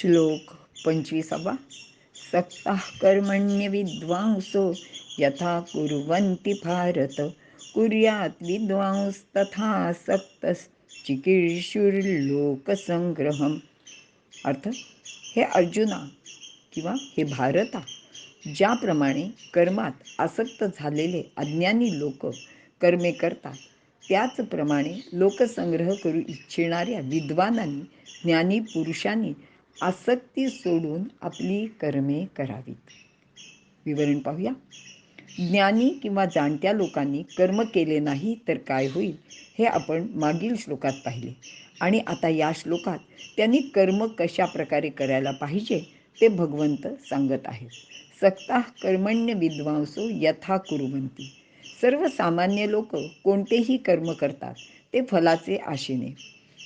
श्लोक पंचवीसावा. सक्ताः कर्मण्य विद्वांसो यथा कुर्वन्ति भारत. कुर्यात् विद्वांस्तथा सक्तश्चिकीर्षुर्लोकसंग्रहम अर्थ हे अर्जुना किंवा हे भारता ज्याप्रमाणे कर्मात आसक्त झालेले अज्ञानी लोक कर्मे करतात त्याचप्रमाणे लोकसंग्रह करू इच्छिणाऱ्या विद्वानांनी ज्ञानी पुरुषांनी आसक्ती सोडून आपली कर्मे करावीत. विवरण पाहूया. ज्ञानी किंवा जाणत्या लोकांनी कर्म केले नाही तर काय होईल हे आपण मागील श्लोकात पाहिले. आणि आता या श्लोकात त्यांनी कर्म कशा प्रकारे करायला पाहिजे ते भगवंत सांगत आहेत. सक्ता कर्मण्य विद्वांसो यथा कुरुवंती सर्वसामान्य लोक कोणतेही कर्म करतात ते फलाचे आशेने.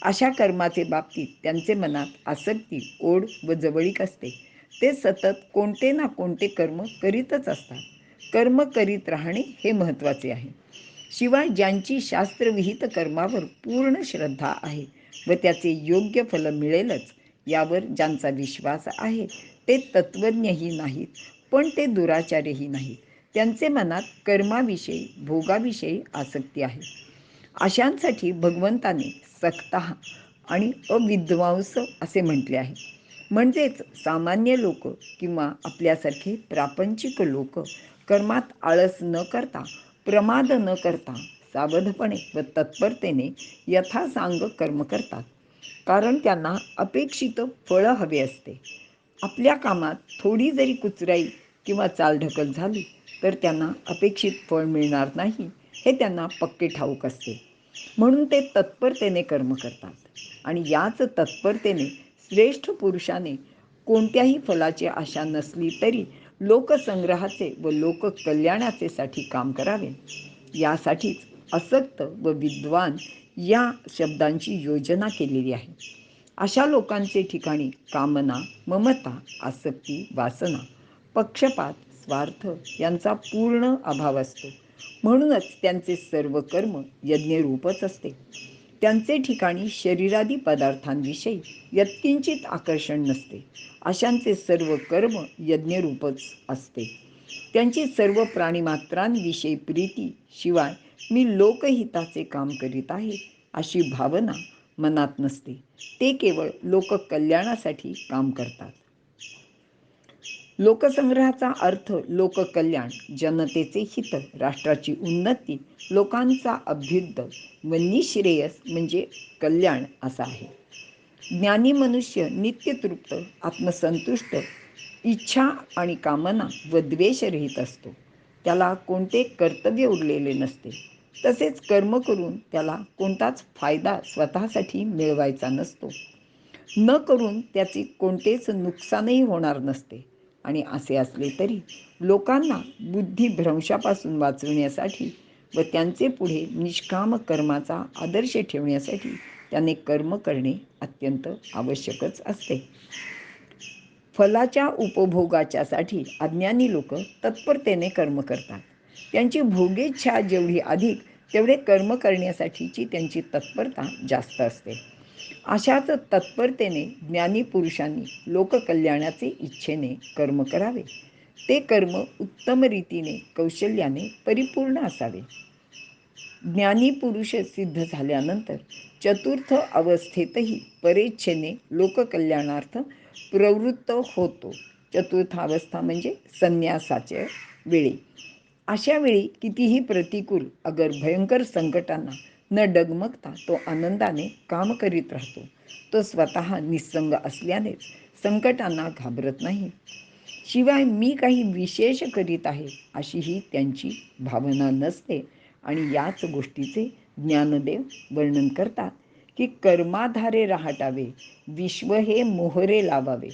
अशा कर्माचे बाबतीत त्यांचे मनात आसक्ती ओढ व जवळीक असते. ते सतत कोणते ना कोणते कर्म करीतच असतात. कर्म करीत राहणे हे महत्त्वाचे आहे. शिवाय ज्यांची शास्त्रविहित कर्मावर पूर्ण श्रद्धा आहे व त्याचे योग्य फल मिळेलच यावर ज्यांचा विश्वास आहे ते तत्त्वज्ञही नाहीत पण ते दुराचार्यही नाहीत. त्यांचे मनात कर्माविषयी भोगाविषयी आसक्ती आहे. अशांसाठी भगवंताने सक्ता आणि अविद्वांस असे म्हटले आहे. म्हणजेच सामान्य लोक किंवा आपल्यासारखे प्रापंचिक लोक कर्मात आळस न करता प्रमाद न करता सावधपणे व तत्परतेने यथासांग कर्म करतात. कारण त्यांना अपेक्षित फळं हवे असते. आपल्या कामात थोडी जरी कुचराई किंवा चालढकल झाली तर त्यांना अपेक्षित फळ मिळणार नाही हे त्यांना पक्के ठाऊक असते. म्हणून ते तत्परतेने कर्म करतात. आणि याच तत्परतेने श्रेष्ठ पुरुषाने कोणत्याही फलाची आशा नसली तरी लोकसंग्रहाचे व लोककल्याणाचे साठी काम करावे. यासाठीच असक्त व विद्वान या शब्दांची योजना केलेली आहे. अशा लोकांचे ठिकाणी कामना ममता आसक्ती वासना पक्षपात स्वार्थ यांचा पूर्ण अभाव असतो. म्हणूनच त्यांचे सर्व कर्म यज्ञरूपच असते. त्यांचे ठिकाणी शरीरादी पदार्थांविषयी यत्किंचित आकर्षण नसते. अशांचे सर्व कर्म यज्ञरूपच असते. त्यांची सर्व प्राणीमात्रांविषयी प्रीती शिवाय मी लोकहिताचे काम करीत आहे अशी भावना मनात नसते. ते केवळ लोककल्याणासाठी काम करतात. लोकसंग्रहाचा अर्थ लोककल्याण जनतेचे हित राष्ट्राची उन्नती लोकांचा अभ्युद्ध व निश्रेयस म्हणजे कल्याण असा आहे. ज्ञानी मनुष्य नित्यतृप्त आत्मसंतुष्ट इच्छा आणि कामना व द्वेषरहित असतो. त्याला कोणते कर्तव्य उरलेले नसते. तसेच कर्म करून त्याला कोणताच फायदा स्वतःसाठी मिळवायचा नसतो. न करून त्याचे कोणतेच नुकसानही होणार नसते. आणि असे असले तरी लोकांना बुद्धिभ्रंशापासून वाचवण्यासाठी व त्यांचे पुढे निष्काम कर्माचा आदर्श ठेवण्यासाठी त्याने कर्म करणे अत्यंत आवश्यकच असते. फलाच्या उपभोगाच्यासाठी अज्ञानी लोक तत्परतेने कर्म करतात. त्यांची भोगेच्छा जेवढी अधिक तेवढे कर्म करण्यासाठीची त्यांची तत्परता जास्त असते. अशाच तत्परतेने ज्ञानी पुरुषांनी लोककल्याणाचे इच्छेने कर्म करावे. ते कर्म उत्तम रीतीने कौशल्याने परिपूर्ण असावे. ज्ञानी पुरुष सिद्ध झाल्यानंतर चतुर्थ अवस्थेतही परेच्छेने लोककल्याणार्थ प्रवृत्त होतो. चतुर्थ अवस्था म्हणजे संन्यासाच्या वेळी. अशा वेळी कितीही प्रतिकूल अगर भयंकर संकटांना न डगमगता तो आनंदाने काम करीत राहतो. तो स्वतः निसंग असल्यानेच संकटांना घाबरत नाही. शिवाय मी काही विशेष करीत आहे अशीही त्यांची भावना नसते आणि याच गोष्टीचे ज्ञानदेव वर्णन करतात की कर्माधारे राहटावे विश्व हे मोहरे लावावे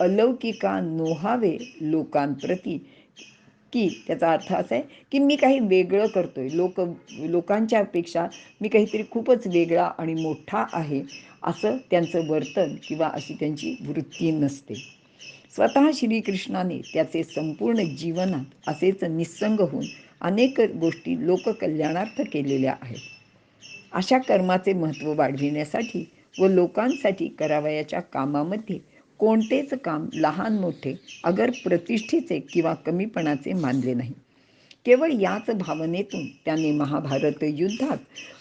अलौकिका नोहावे लोकांप्रती की त्याचा अर्थ असा आहे की मी काही वेगळं करतोय. लोक लोकांच्या अपेक्षा मी काहीतरी खूपच वेगळा आणि मोठा आहे असं त्यांचं वर्तन किंवा अशी त्यांची वृत्ती नसते. स्वतः श्रीकृष्णाने त्याचे संपूर्ण जीवनात असेच निस्संग होऊन अनेक गोष्टी लोककल्याणार्थ केलेल्या आहेत. अशा कर्माचे महत्त्व वाढविण्यासाठी व लोकांसाठी करावयाच्या कामामध्ये कोणतेच काम लहान मोठे अगर प्रतिष्ठेचे किंवा कमीपणाचे मानले नाही. केवळ याच भावनेतून त्याने महाभारत युद्धात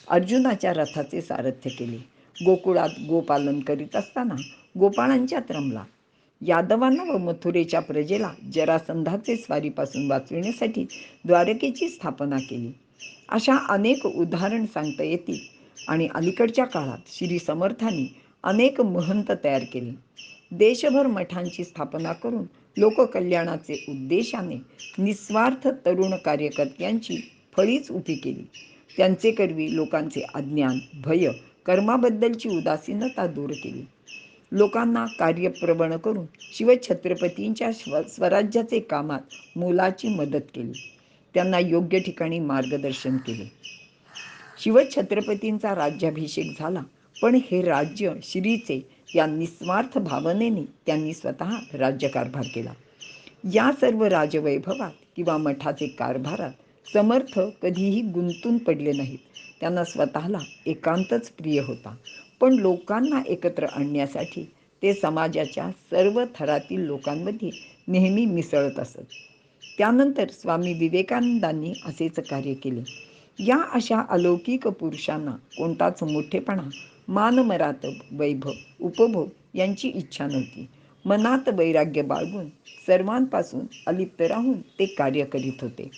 अर्जुनाच्या रथाचे सारथ्य केले. गोकुळात गोपालन करीत असताना गोपाळांच्यात रमला. यादवांना व मथुरेच्या प्रजेला जरासंधाचे स्वारीपासून वाचविण्यासाठी द्वारकेची स्थापना केली. अशा अनेक उदाहरण सांगता येतील आणि अलीकडच्या काळात श्री समर्थांनी अनेक महंत तयार केले. देशभर मठांची स्थापना करून लोककल्याणाचे उद्देशाने निस्वार्थ तरुण कार्यकर्त्यांची फळीच उभी केली. त्यांचे करवी लोकांचे अज्ञान भय कर्माबद्दलची उदासीनता दूर केली. लोकांना कार्यप्रवण करून शिवछत्रपतींच्या स्व स्वराज्याचे कामात मोलाची मदत केली. त्यांना योग्य ठिकाणी मार्गदर्शन केले. शिवछत्रपतींचा राज्याभिषेक झाला. पण हे राज्य श्रीचे या निस्वार्थ भावनेने त्यांनी स्वतः राज्यकारभार केला. या सर्व राजवैभवात किंवा मठाचे कारभारात समर्थ कधीही गुंतून पडले नाहीत. त्यांना स्वतःला एकांतच प्रिय होता. पण लोकांना एकत्र आणण्यासाठी ते समाजाच्या सर्व थरातील लोकांमध्ये नेहमी मिसळत असत. त्यानंतर स्वामी विवेकानंदांनी असेच कार्य केले. या अशा अलौकिक पुरुषांना कोणताच मोठेपणा मानमरात वैभव उपभोग यांची इच्छा नव्हती. मनात वैराग्य बाळगून सर्वांपासून अलिप्त राहून ते कार्य करीत होते.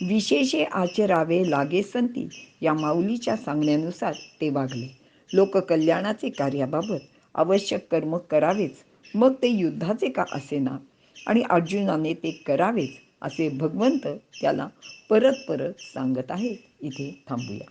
विशेषे आचरावे लागे संती या माऊलीच्या सांगण्यानुसार ते वागले. लोककल्याणाचे कार्याबाबत आवश्यक कर्म करावेच मग ते युद्धाचे का असेना? आणि अर्जुनाने ते करावेच असे भगवंत त्याला परत परत सांगत आहेत. इथे थांबूया.